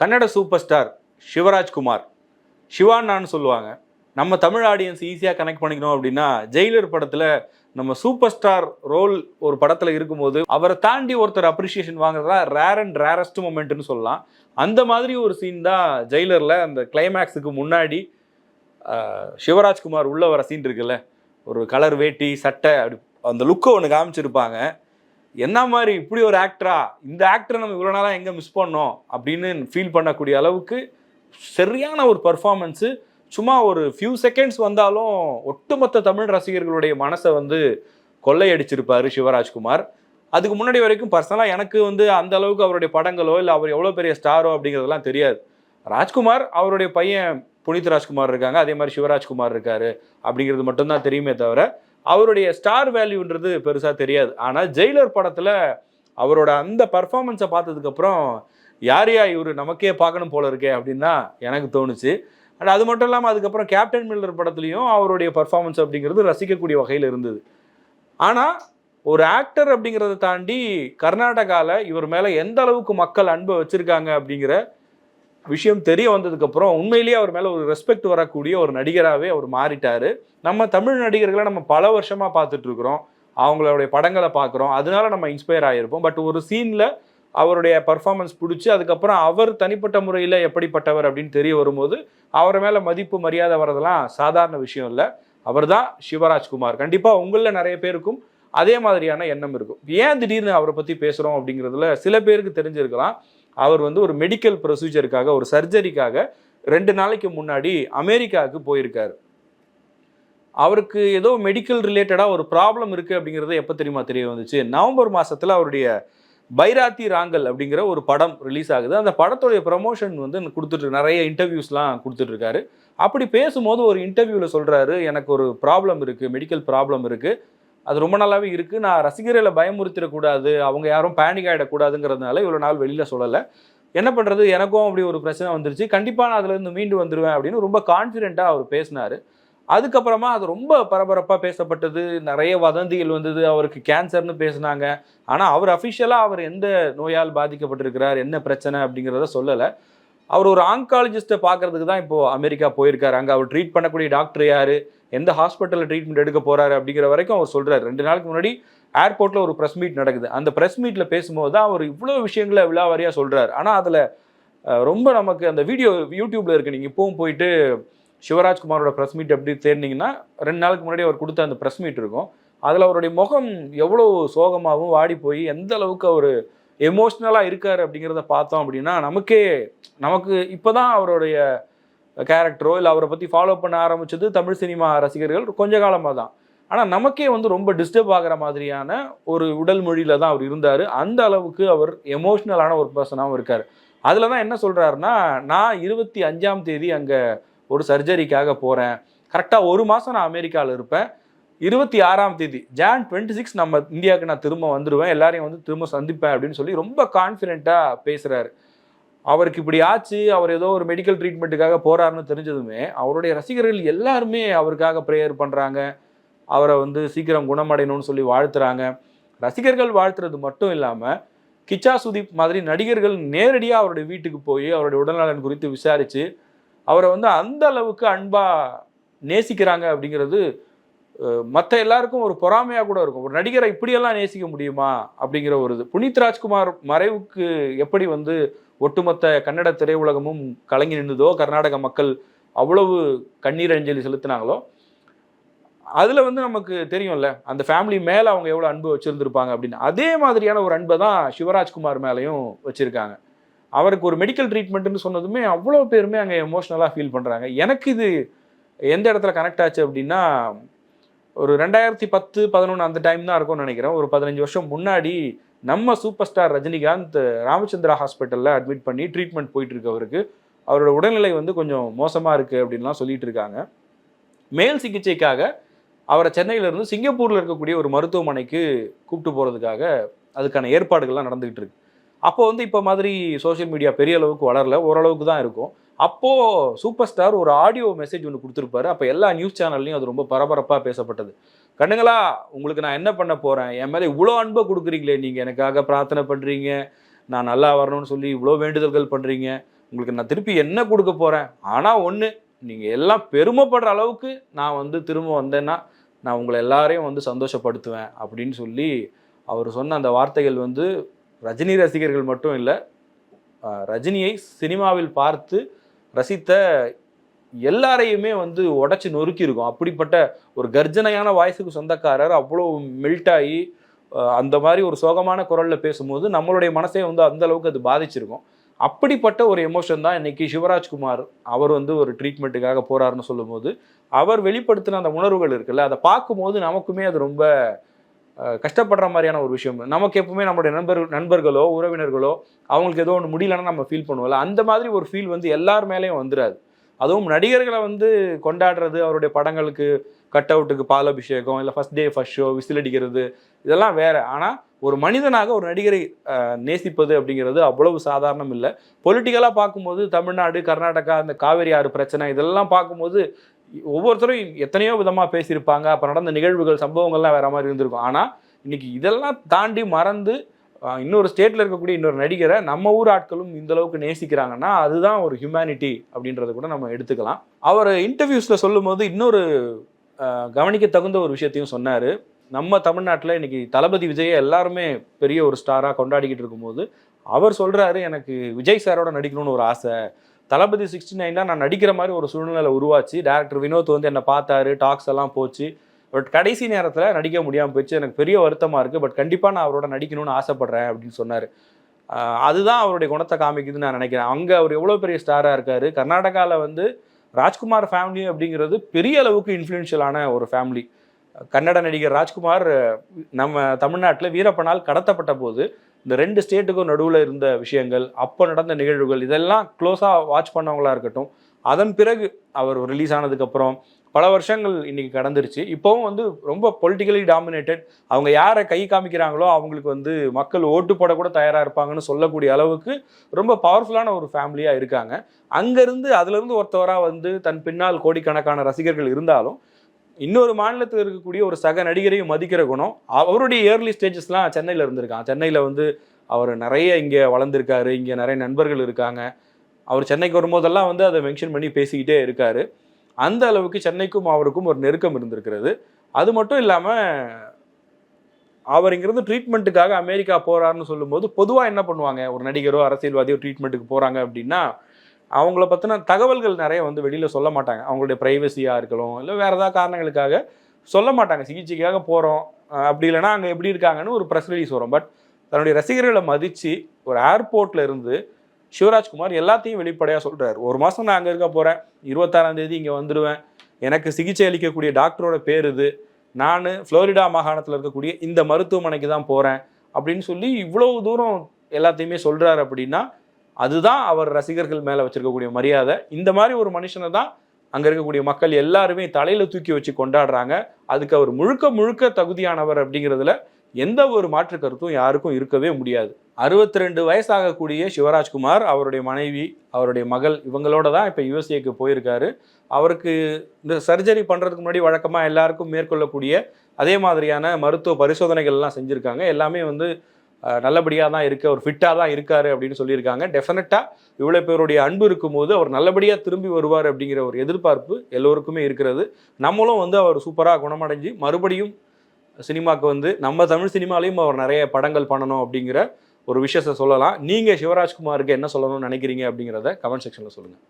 Kannada super star Shivarajkumar சிவானான்னு சொல்லுவாங்க. நம்ம தமிழ் ஆடியன்ஸ் ஈஸியாக கனெக்ட் பண்ணிக்கணும் அப்படின்னா ஜெயிலர் படத்தில் நம்ம சூப்பர் ஸ்டார் ரோல் ஒரு படத்தில் இருக்கும்போது அவரை தாண்டி ஒருத்தர் அப்ரிஷியேஷன் வாங்குறதா ரேர் அண்ட் ரேரஸ்ட் மூமெண்ட்னு சொல்லலாம். அந்த மாதிரி ஒரு சீன் தான் ஜெயிலரில் அந்த கிளைமேக்ஸுக்கு முன்னாடி சிவராஜ்குமார் உள்ள வர சீன் இருக்குல்ல. ஒரு கலர் வேட்டி சட்டை அப்படி அந்த லுக்கை ஒன்று காமிச்சிருப்பாங்க. என்ன மாதிரி இப்படி ஒரு ஆக்டரா இந்த ஆக்டரை நம்ம இவ்வளோ நாளாக எங்கே மிஸ் பண்ணோம்? அப்படின்னு ஃபீல் பண்ணக்கூடிய அளவுக்கு சரியான ஒரு பர்ஃபார்மன்ஸு சும்மா ஒரு ஃபியூ செகண்ட்ஸ் வந்தாலும் ஒட்டுமொத்த தமிழ் ரசிகர்களுடைய மனசை வந்து கொள்ளையடிச்சிருப்பார் சிவராஜ்குமார். அதுக்கு முன்னாடி வரைக்கும் பர்சனலாக எனக்கு வந்து அந்த அளவுக்கு அவருடைய படங்களோ இல்லை அவர் எவ்வளோ பெரிய ஸ்டாரோ அப்படிங்கிறதெல்லாம் தெரியாது. ராஜ்குமார் அவருடைய பையன் புனித் ராஜ்குமார் இருக்காங்க. அதே மாதிரி சிவராஜ்குமார் இருக்காரு அப்படிங்கிறது மட்டும்தான் தெரியுமே தவிர அவருடைய ஸ்டார் வேல்யூன்றது பெருசாக தெரியாது. ஆனால் ஜெயிலர் படத்தில் அவரோட அந்த பர்ஃபார்மன்ஸை பார்த்ததுக்கப்புறம் யார் யா இவர்? நமக்கே பார்க்கணும் போல இருக்கே அப்படின்னு தான் எனக்கு தோணுச்சு. அண்ட் அது மட்டும் இல்லாமல் அதுக்கப்புறம் கேப்டன் மில்லர் படத்துலையும் அவருடைய பர்ஃபார்மன்ஸ் அப்படிங்கிறது ரசிக்கக்கூடிய வகையில் இருந்தது. ஆனால் ஒரு ஆக்டர் அப்படிங்கிறத தாண்டி கர்நாடகாவில் இவர் மேலே எந்த அளவுக்கு மக்கள் அன்பை வச்சுருக்காங்க அப்படிங்கிற விஷயம் தெரிய வந்ததுக்கப்புறம் உண்மையிலேயே அவர் மேலே ஒரு ரெஸ்பெக்ட் வரக்கூடிய ஒரு நடிகராகவே அவர் மாறிட்டார். நம்ம தமிழ் நடிகர்களை நம்ம பல வருஷமாக பார்த்துட்டு இருக்கிறோம் அவங்களுடைய படங்களை பார்க்குறோம். அதனால நம்ம இன்ஸ்பயர் ஆகிருப்போம் பட் ஒரு சீனில் அவருடைய பர்ஃபார்மன்ஸ் பிடிச்சி அதுக்கப்புறம் அவர் தனிப்பட்ட முறையில் எப்படிப்பட்டவர் அப்படின்னு தெரிய வரும்போது அவர் மேலே மதிப்பு மரியாதை வரதெல்லாம் சாதாரண விஷயம் இல்லை. அவர் தான் சிவராஜ்குமார் கண்டிப்பாக உங்களில் நிறைய பேருக்கும் அதே மாதிரியான எண்ணம் இருக்கும். ஏன் திடீர்னு அவரை பற்றி பேசுகிறோம் அப்படிங்கிறதுல சில பேருக்கு தெரிஞ்சிருக்கலாம். அவர் வந்து ஒரு மெடிக்கல் ப்ரொசீஜருக்காக ஒரு சர்ஜரிக்காக ரெண்டு நாளைக்கு முன்னாடி அமெரிக்காவுக்கு போயிருக்காரு. அவருக்கு ஏதோ மெடிக்கல் ரிலேட்டடாக ஒரு ப்ராப்ளம் இருக்குது அப்படிங்கிறது எப்போ தெரியுமா தெரிய வந்துச்சு? நவம்பர் மாதத்தில் அவருடைய பைராத்தி ராங்கல் அப்படிங்கிற ஒரு படம் ரிலீஸ் ஆகுது. அந்த படத்துடைய ப்ரமோஷன் வந்து கொடுத்துட்டு நிறைய இன்டர்வியூஸ்லாம் கொடுத்துட்ருக்காரு அப்படி பேசும்போது ஒரு இன்டர்வியூவில் சொல்கிறாரு எனக்கு ஒரு ப்ராப்ளம் இருக்குது மெடிக்கல் ப்ராப்ளம் இருக்குது அது ரொம்ப நல்லாவே இருக்குது நான் ரசிகர்களை பயமுறுத்திடக்கூடாது அவங்க யாரும் பேனிக் ஆகிடக்கூடாதுங்கிறதுனால இவ்வளோ நாள் வெளியில் சொல்லலை. என்ன பண்ணுறது எனக்கும் அப்படி ஒரு பிரச்சனை வந்துருச்சு. கண்டிப்பாக நான் அதுலேருந்து மீண்டு வந்துடுவேன் அப்படின்னு ரொம்ப கான்ஃபிடென்ட்டாக அவர் பேசினார். அதுக்கப்புறமா அது ரொம்ப பரபரப்பாக பேசப்பட்டது. நிறைய வதந்திகள் வந்தது. அவருக்கு கேன்சர்னு பேசினாங்க. ஆனால் அவர் அஃபிஷியலாக அவர் எந்த நோயால் பாதிக்கப்பட்டிருக்கிறார்? என்ன பிரச்சனை? அப்படிங்கிறத சொல்லலை. அவர் ஒரு ஆங்காலஜிஸ்ட்டை பார்க்கறதுக்கு தான் இப்போது அமெரிக்கா போயிருக்காரு. அங்கே அவர் ட்ரீட் பண்ணக்கூடிய டாக்டர் யார்? எந்த ஹாஸ்பிட்டலில் ட்ரீட்மெண்ட் எடுக்க போகிறாரு அப்படிங்கிற வரைக்கும் அவர் சொல்கிறார் ரெண்டு நாளுக்கு முன்னாடி ஏர்போர்ட்டில் ஒரு ப்ரெஸ் மீட் நடக்குது. அந்த ப்ரெஸ் மீட்டில் பேசும்போது தான் அவர் இவ்வளோ விஷயங்களை விழாவாரியாக சொல்கிறார் ஆனால் அதில் ரொம்ப நமக்கு அந்த வீடியோ யூடியூப்பில் இருக்குது நீங்கள் இப்போவும் போயிட்டு சிவராஜ்குமாரோட ப்ரெஸ் மீட் எப்படி தேர்ந்தீங்கன்னா ரெண்டு நாளுக்கு முன்னாடி அவர் கொடுத்த அந்த ப்ரெஸ் மீட் இருக்கும். அதில் அவருடைய முகம் எவ்வளோ சோகமாகவும் வாடி போய் எந்த அளவுக்கு அவர் எமோஷ்னலாக இருக்கார் அப்படிங்கிறத பார்த்தோம் அப்படின்னா நமக்கே நமக்கு இப்போ தான் அவருடைய கேரக்டரோ இல்லை அவரை பற்றி ஃபாலோ பண்ண ஆரம்பிச்சது தமிழ் சினிமா ரசிகர்கள் கொஞ்ச காலமாக தான். ஆனால் நமக்கே வந்து ரொம்ப டிஸ்டர்ப் ஆகிற மாதிரியான ஒரு உடல் மொழியில் தான் அவர் இருந்தார். அந்த அளவுக்கு அவர் எமோஷ்னலான ஒரு பர்சனாகவும் இருக்கார். அதில் தான் என்ன சொல்கிறாருன்னா நான் இருபத்தி அஞ்சாம் தேதி அங்கே ஒரு சர்ஜரிக்காக போகிறேன் கரெக்டாக ஒரு மாதம் நான் அமெரிக்காவில் இருப்பேன். இருபத்தி ஆறாம் தேதி ஜான் டுவெண்ட்டி சிக்ஸ் நம்ம இந்தியாவுக்கு நான் திரும்ப வந்துடுவேன் எல்லாரையும் வந்து திரும்ப சந்திப்பேன் அப்படின்னு சொல்லி ரொம்ப கான்ஃபிடென்ட்டாக பேசுகிறாரு அவருக்கு இப்படி ஆச்சு அவர் ஏதோ ஒரு மெடிக்கல் ட்ரீட்மெண்ட்டுக்காக போகிறாருன்னு தெரிஞ்சதுமே அவருடைய ரசிகர்கள் எல்லாருமே அவருக்காக ப்ரேயர் பண்ணுறாங்க அவரை வந்து சீக்கிரம் குணமடையணும்னு சொல்லி வாழ்த்துறாங்க. ரசிகர்கள் வாழ்த்துறது மட்டும் இல்லாமல் கிச்சா சுதீப் மாதிரி நடிகர்கள் நேரடியாக அவருடைய வீட்டுக்கு போய் அவருடைய உடல்நலன் குறித்து விசாரித்து அவரை வந்து அந்த அளவுக்கு அன்பாக நேசிக்கிறாங்க அப்படிங்கிறது மற்ற எல்லாருக்கும் ஒரு பொறாமையாக கூட இருக்கும். ஒரு நடிகரை இப்படியெல்லாம் நேசிக்க முடியுமா? அப்படிங்கிற ஒரு இது. புனித் ராஜ்குமார் மறைவுக்கு எப்படி வந்து ஒட்டுமொத்த கன்னட திரையுலகமும் கலங்கி நின்றுதோ கர்நாடக மக்கள் அவ்வளவு கண்ணீர் அஞ்சலி செலுத்தினாங்களோ அதில் வந்து நமக்கு தெரியும்ல அந்த ஃபேமிலி மேலே அவங்க எவ்வளோ அன்பு வச்சுருந்துருப்பாங்க அப்படின்னு. அதே மாதிரியான ஒரு அன்பை தான் சிவராஜ்குமார் மேலேயும் வச்சுருக்காங்க. அவருக்கு ஒரு மெடிக்கல் ட்ரீட்மெண்ட்டுன்னு சொன்னதுமே அவ்வளோ பேருமே அங்கே எமோஷ்னலாக ஃபீல் பண்ணுறாங்க எனக்கு இது எந்த இடத்துல கனெக்ட் ஆச்சு அப்படின்னா ஒரு ரெண்டாயிரத்தி பத்து பதினொன்று அந்த டைம் தான் இருக்கும்னு நினைக்கிறேன். ஒரு பதினஞ்சு வருஷம் முன்னாடி நம்ம சூப்பர் ஸ்டார் ரஜினிகாந்த் ராமச்சந்திரா ஹாஸ்பிட்டலில் அட்மிட் பண்ணி ட்ரீட்மெண்ட் போயிட்டு இருக்கு அவருக்கு. அவரோட உடல்நிலை வந்து கொஞ்சம் மோசமாக இருக்குது அப்படின்லாம் சொல்லிட்டு இருக்காங்க. மேல் சிகிச்சைக்காக அவரை சென்னையிலேருந்து சிங்கப்பூரில் இருக்கக்கூடிய ஒரு மருத்துவமனைக்கு கூப்பிட்டு போகிறதுக்காக அதுக்கான ஏற்பாடுகள்லாம் நடந்துகிட்டு இருக்கு. அப்போ வந்து இப்போ மாதிரி சோஷியல் மீடியா பெரிய அளவுக்கு வளரல. ஓரளவுக்கு தான் இருக்கும். அப்போது சூப்பர் ஸ்டார் ஒரு ஆடியோ மெசேஜ் ஒன்று கொடுத்துருப்பாரு. அப்போ எல்லா நியூஸ் சேனல்லையும் அது ரொம்ப பரபரப்பாக பேசப்பட்டது. கண்ணுங்களா உங்களுக்கு நான் என்ன பண்ண போகிறேன் என் மேலே இவ்வளோ அன்பை கொடுக்குறீங்களே நீங்கள் எனக்காக பிரார்த்தனை பண்ணுறீங்க நான் நல்லா வரணும்னு சொல்லி இவ்வளோ வேண்டுதல்கள் பண்ணுறீங்க உங்களுக்கு நான் திருப்பி என்ன கொடுக்க போகிறேன் ஆனால் ஒன்று நீங்கள் எல்லாம் பெருமைப்படுற அளவுக்கு நான் வந்து திரும்ப வந்தேன்னா நான் உங்களை எல்லாரையும் வந்து சந்தோஷப்படுத்துவேன் அப்படின்னு சொல்லி அவர் சொன்ன அந்த வார்த்தைகள் வந்து ரஜினி ரசிகர்கள் மட்டும் இல்லை ரஜினியை சினிமாவில் பார்த்து ரசித்த எல்லாரையுமே வந்து உடச்சி நொறுக்கி இருக்கும் அப்படிப்பட்ட ஒரு கர்ஜனையான வாய்ஸுக்கு சொந்தக்காரர் அவ்வளோ மெல்ட் ஆகி அந்த மாதிரி ஒரு சோகமான குரலில் பேசும்போது நம்மளுடைய மனசே வந்து அந்த அளவுக்கு அது பாதிச்சிருக்கும். அப்படிப்பட்ட ஒரு எமோஷன் தான் இன்னைக்கு சிவராஜ்குமார் அவர் வந்து ஒரு ட்ரீட்மெண்ட்டுக்காக போகிறாருன்னு சொல்லும்போது அவர் வெளிப்படுத்தின அந்த உணர்வுகள் இருக்குல்ல அதை பார்க்கும்போது நமக்குமே அது ரொம்ப கஷ்டப்படுற மாதிரியான ஒரு விஷயம். நமக்கு எப்பவுமே நம்மளுடைய நண்பர் நண்பர்களோ உறவினர்களோ அவங்களுக்கு ஏதோ ஒன்று முடியலன்னா நம்ம ஃபீல் பண்ணுவோம்ல. அந்த மாதிரி ஒரு ஃபீல் வந்து எல்லார் மேலேயும் வந்துடாது அதுவும் நடிகர்களை வந்து கொண்டாடுறது அவருடைய படங்களுக்கு கட் அவுட்டுக்கு பாலாபிஷேகம் இல்லை first day first show whistle அடிக்கிறது இதெல்லாம் வேற. ஆனால் ஒரு மனிதனாக ஒரு நடிகரை நேசிப்பது அப்படிங்கிறது அவ்வளவு சாதாரணம் இல்லை. பொலிட்டிக்கலாக பார்க்கும்போது தமிழ்நாடு கர்நாடகா இந்த காவேரி ஆறு பிரச்சனை இதெல்லாம் பார்க்கும்போது ஒவ்வொருத்தரும் எத்தனையோ விதமாக பேசியிருப்பாங்க. அப்போ நடந்த நிகழ்வுகள் சம்பவங்கள்லாம் வேற மாதிரி இருந்திருக்கும். ஆனால் இன்னைக்கு இதெல்லாம் தாண்டி மறந்து இன்னொரு ஸ்டேட்டில் இருக்கக்கூடிய இன்னொரு நடிகரை நம்ம ஊர் ஆட்களும் இந்த அளவுக்கு நேசிக்கிறாங்கன்னா அதுதான் ஒரு ஹியூமனிட்டி அப்படின்றத கூட நம்ம எடுத்துக்கலாம். அவர் இன்டர்வியூஸில் சொல்லும்போது இன்னொரு கவனிக்க தகுந்த ஒரு விஷயத்தையும் சொன்னார். நம்ம தமிழ்நாட்டில் இன்னைக்கு தளபதி விஜயை எல்லாருமே பெரிய ஒரு ஸ்டாராக கொண்டாடிக்கிட்டு இருக்கும்போது அவர் சொல்கிறாரு எனக்கு விஜய் சாரோட நடிக்கணும்னு ஒரு ஆசை. தளபதி சிக்ஸ்டி நைனில் நான் நடிக்கிற மாதிரி ஒரு சூழ்நிலை உருவாச்சு. டேரக்டர் வினோத் வந்து என்னை பார்த்தாரு டாக்ஸ் எல்லாம் போச்சு. பட் கடைசி நேரத்தில் நடிக்க முடியாமல் போச்சு எனக்கு பெரிய வருத்தமாக இருக்குது பட் கண்டிப்பாக நான் அவரோட நடிக்கணும்னு ஆசைப்பட்றேன் அப்படின்னு சொன்னார். அதுதான் அவருடைய குணத்தை காமிக்குதுன்னு நான் நினைக்கிறேன். அங்கே அவர் எவ்வளோ பெரிய ஸ்டாராக இருக்கார். கர்நாடகாவில் வந்து ராஜ்குமார் ஃபேமிலி அப்படிங்கிறது பெரிய அளவுக்கு இன்ஃப்ளூயன்ஷியலான ஒரு ஃபேமிலி கன்னட நடிகர் ராஜ்குமார் நம்ம தமிழ்நாட்டில் வீரப்பனால் கடத்தப்பட்ட போது இந்த ரெண்டு ஸ்டேட்டுக்கும் நடுவில் இருந்த விஷயங்கள் அப்போ நடந்த நிகழ்வுகள் இதெல்லாம் க்ளோஸாக வாட்ச் பண்ணவங்களா இருக்கட்டும் அதன் பிறகு அவர் ரிலீஸ் ஆனதுக்கப்புறம் பல வருஷங்கள் இன்னைக்கு கடந்துருச்சு. இப்போவும் வந்து ரொம்ப பொலிட்டிக்கலி டாமினேட்டட் அவங்க யாரை கை காமிக்கிறாங்களோ அவங்களுக்கு வந்து மக்கள் ஓட்டு போட கூட தயாராக இருப்பாங்கன்னு சொல்லக்கூடிய அளவுக்கு ரொம்ப பவர்ஃபுல்லான ஒரு ஃபேமிலியாக இருக்காங்க. அங்கேருந்து அதுலேருந்து ஒருத்தவராக வந்து தன் பின்னால் கோடிக்கணக்கான ரசிகர்கள் இருந்தாலும் இன்னொரு மாநிலத்தில் இருக்கக்கூடிய ஒரு சக நடிகரையும் மதிக்கிற குணம் அவருடைய இயர்லி ஸ்டேஜஸ்லாம் சென்னையில் இருந்திருக்கான். சென்னையில் வந்து அவர் நிறைய இங்கே வளர்ந்துருக்காரு இங்கே நிறைய நண்பர்கள் இருக்காங்க. அவர் சென்னைக்கு வரும்போதெல்லாம் வந்து அதை மென்ஷன் பண்ணி பேசிக்கிட்டே இருக்கார். அந்த அளவுக்கு சென்னைக்கும் அவருக்கும் ஒரு நெருக்கம் இருந்திருக்கிறது. அது மட்டும் இல்லாமல் அவர் இங்கிருந்து ட்ரீட்மெண்ட்டுக்காக அமெரிக்கா போகிறாருன்னு சொல்லும்போது பொதுவாக என்ன பண்ணுவாங்க? ஒரு நடிகரோ அரசியல்வாதியோ ட்ரீட்மெண்ட்டுக்கு போகிறாங்க அப்படின்னா அவங்கள பற்றின தகவல்கள் நிறைய வந்து வெளியில் சொல்ல மாட்டாங்க. அவங்களுடைய ப்ரைவசியாக இருக்கலாம் இல்லை வேறு ஏதாவது காரணங்களுக்காக சொல்ல மாட்டாங்க. சிகிச்சைக்காக போகிறோம் அப்படி இல்லைன்னா அங்கே எப்படி இருக்காங்கன்னு ஒரு ப்ரெஸ் ரிலீஸ் வரும். பட் தன்னுடைய ரசிகர்களை மதித்து ஒரு ஏர்போர்ட்ல இருந்து சிவராஜ்குமார் எல்லாத்தையும் வெளிப்படையாக சொல்கிறார் ஒரு மாதம் நான் அங்கே இருக்க போகிறேன் இருபத்தாறாம் தேதி இங்கே வந்துடுவேன் எனக்கு சிகிச்சை அளிக்கக்கூடிய டாக்டரோட பேர் இது. நான் ஃப்ளோரிடா மாகாணத்தில் இருக்கக்கூடிய இந்த மருத்துவமனைக்கு தான் போகிறேன் அப்படின்னு சொல்லி இவ்வளவு தூரம் எல்லாத்தையுமே சொல்கிறாரு அப்படின்னா அதுதான் அவர் ரசிகர்கள் மேலே வச்சிருக்கக்கூடிய மரியாதை. இந்த மாதிரி ஒரு மனுஷனை தான் அங்கே இருக்கக்கூடிய மக்கள் எல்லாருமே தலையில் தூக்கி வச்சு கொண்டாடுறாங்க. அதுக்கு அவர் முழுக்க முழுக்க தகுதியானவர் அப்படிங்கிறதுல எந்த ஒரு மாற்று கருத்தும் யாருக்கும் இருக்கவே முடியாது. அறுபத்தி ரெண்டு வயசாகக்கூடிய சிவராஜ்குமார் அவருடைய மனைவி அவருடைய மகள் இவங்களோட தான் இப்போ யுஎஸ்ஏக்கு போயிருக்காரு. அவருக்கு இந்த சர்ஜரி பண்ணுறதுக்கு முன்னாடி வழக்கமாக எல்லாருக்கும் மேற்கொள்ளக்கூடிய அதே மாதிரியான மருத்துவ பரிசோதனைகள் எல்லாம் செஞ்சுருக்காங்க. எல்லாமே வந்து நல்லபடியாக தான் இருக்கு அவர் ஃபிட்டாக தான் இருக்காரு அப்படின்னு சொல்லியிருக்காங்க. டெஃபினட்டாக இவ்வளோ பேருடைய அன்பு இருக்கும்போது அவர் நல்லபடியாக திரும்பி வருவார் அப்படிங்கிற ஒரு எதிர்பார்ப்பு எல்லோருக்குமே இருக்கிறது. நம்மளும் வந்து அவர் சூப்பராக குணமடைஞ்சு மறுபடியும் சினிமாவுக்கு வந்து நம்ம தமிழ் சினிமாலையும் அவர் நிறைய படங்கள் பண்ணணும் அப்படிங்கிற ஒரு விஷயத்தை சொல்லலாம். நீங்கள் சிவராஜ்குமாருக்கு என்ன சொல்லணும்னு நினைக்கிறீங்க அப்படிங்கிறத கமெண்ட் செக்ஷனில் சொல்லுங்கள்